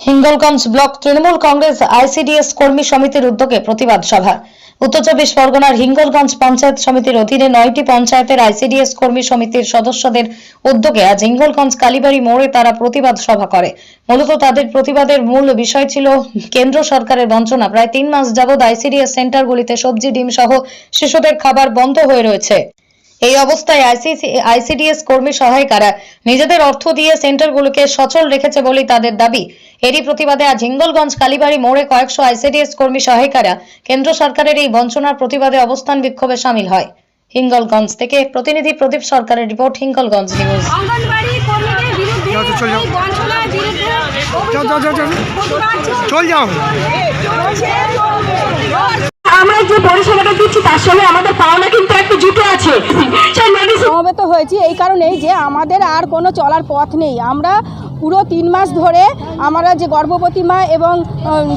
Hingalganj block Trinamool Congress ICDS কর্মী সমিতির উদ্যোগে প্রতিবাদ সভা। উত্তর চব্বিশ পরগনার হিঙ্গলগঞ্জ পঞ্চায়েত সমিতির অধীনে নয়টি পঞ্চায়েতের আইসিডিএস কর্মী সমিতির সদস্যদের উদ্যোগে আজ হিঙ্গলগঞ্জ কালীবাড়ি মোড়ে তারা প্রতিবাদ সভা করে। মূলত তাদের প্রতিবাদের মূল বিষয় ছিল কেন্দ্র সরকারের বঞ্চনা। প্রায় তিন মাস যাবৎ আইসিডিএস সেন্টারগুলিতে সবজি ডিম সহ শিশুদের খাবার বন্ধ হয়ে রয়েছে। এই অবস্থায় আইসিসি আইসিডিএস কর্মী সহায়িকারা নিজেদের অর্থ দিয়ে সেন্টারগুলোকে সচল রেখেছে বলেই তাদের দাবি। এরই প্রতিবাদে আজ হিঙ্গলগঞ্জ কালীবাড়ি মোড়ে কয়েকশো আইসিডিএস কর্মী সহায়িকারা কেন্দ্র সরকারের এই বঞ্চনার প্রতিবাদে অবস্থান বিক্ষোভে সামিল হয়। হিঙ্গলগঞ্জ থেকে প্রতিনিধি প্রদীপ সরকারের রিপোর্ট হিঙ্গলগঞ্জ নিউজ। চল যাও। আমরা যে পরিষেবাটা দিচ্ছি, তার সঙ্গে আমাদের পাওনা কিন্তু একটা জুটো আছে। সেই সমবেত হয়েছি এই কারণেই যে আমাদের আর কোনো চলার পথ নেই। আমরা পুরো তিন মাস ধরে আমরা যে গর্ভবতী মা এবং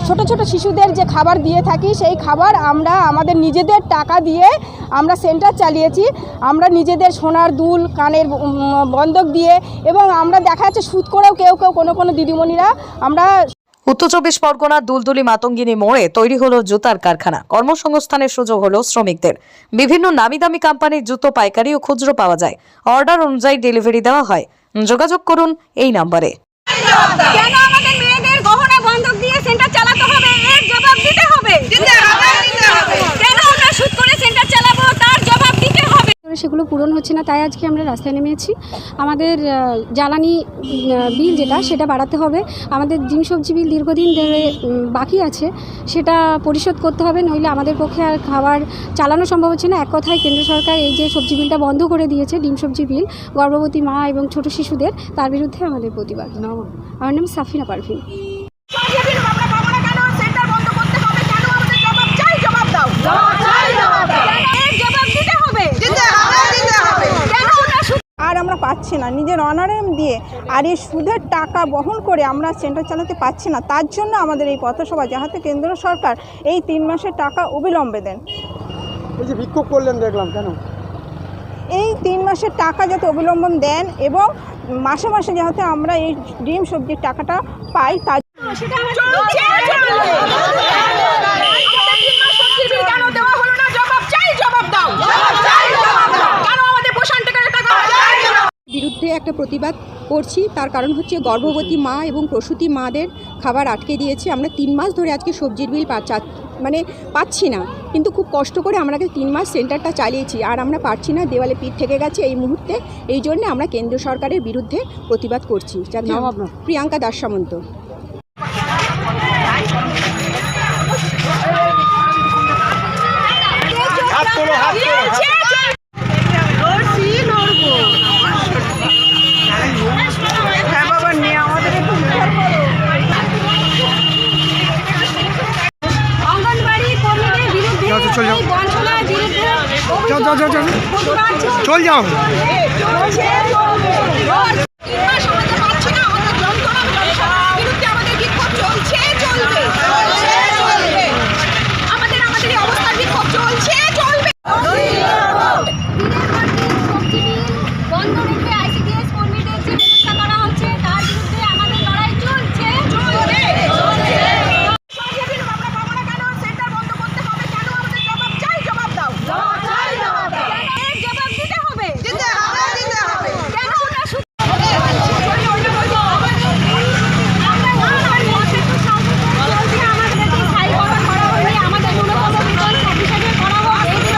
ছোট ছোট শিশুদের যে খাবার দিয়ে থাকি, সেই খাবার আমরা আমাদের নিজেদের টাকা দিয়ে আমরা সেন্টার চালিয়েছি। আমরা নিজেদের সোনার দুল, কানের বন্ধক দিয়ে এবং আমরা দেখা যাচ্ছে সুদ করেও কেউ কেউ কোনো কোনো দিদিমণিরা আমরা উত্তর চব্বিশ পরগনার দুলদুলি, মাতঙ্গিনী মোড়ে তৈরি হলো জুতার কারখানা। কর্মসংস্থানের সুযোগ হলো শ্রমিকদের। বিভিন্ন নামি দামি কোম্পানির জুতো, পাইকারি ও খুচরো পাওয়া যায়। অর্ডার অনুযায়ী ডেলিভারি দেওয়া হয়। যোগাযোগ করুন এই নম্বরে কেন আমাদের মেয়েদের গহনা বন্ধক দিয়ে সেন্টার চালাতে হবে এর জবাব দিতে হবে কেন আমরা সুদ করে সেন্টার চালাবো তার জবাব দিতে হবে করে সেগুলো পূরণ হচ্ছে না তাই আজকে আমরা রাস্তায় নেমেছি। আমাদের জ্বালানি বিল যেটা সেটা বাড়াতে হবে। আমাদের ডিম সবজি বিল দীর্ঘদিন ধরে বাকি আছে। সেটা পরিশোধ করতে হবে নইলে আমাদের পক্ষে আর খাবার চালানো সম্ভব হচ্ছে না। এক কথায় কেন্দ্র সরকার এই যে সবজি বিলটা বন্ধ করে দিয়েছে ডিম সবজি বিল গর্ভবতী মা এবং ছোট শিশুদের তার বিরুদ্ধে আমাদের প্রতিবাদ। আমার নাম সাফিনা পারভিন যেদিন আমরা পাবো না কেন সেন্টার বন্ধ করতে হবে কেন আমাদের জবাব চাই জবাব দাও জবাব চাই জবাব দাও এর জবাব দিতে হবে দিতে হবে দিতে হবে কেন আমরা সুদ আর আমরা পাচ্ছি না। নিজের অনারেম দিয়ে আর এই সুদের টাকা বহন করে আমরা সেন্টার চালাতে পারছি না তার জন্য আমাদের এই পথসভা যাহাতে কেন্দ্র সরকার এই তিন মাসের টাকা অবিলম্বে দেন। এই যে বিক্ষোভ করলেন দেখলাম কেন? এই তিন মাসের টাকা যাতে অবিলম্বন দেন এবং মাসে মাসে যাতে আমরা এই ডিম সবজির টাকাটা পাই তার সেটা আমার চলছে আমাদের তিন মাস সবজি বিল কেন দেওয়া হলো না জবাব চাই জবাব দাও জবাব চাই জবাব দাও কেন আমাদের পোষণ টিকার টাকা চাই জবাব বিরুদ্ধে একটা প্রতিবাদ করছি। তার কারণ হচ্ছে গর্ভবতী মা এবং প্রসূতি মাদের খাবার আটকে দিয়েছে। আমরা তিন মাস ধরে আজকে সবজির বিল পাচ্ছা মানে পাচ্ছি না। কিন্তু খুব কষ্ট করে আমরা তিন মাস সেন্টারটা চালিয়েছি। আর আমরা পারছি না দেওয়ালে পিঠ থেকে গেছে এই মুহূর্তে। এই জন্য আমরা কেন্দ্র সরকারের বিরুদ্ধে প্রতিবাদ করছি। প্রিয়াঙ্কা দাস সামন্ত। যাও যাও যাও যাও চল যাও।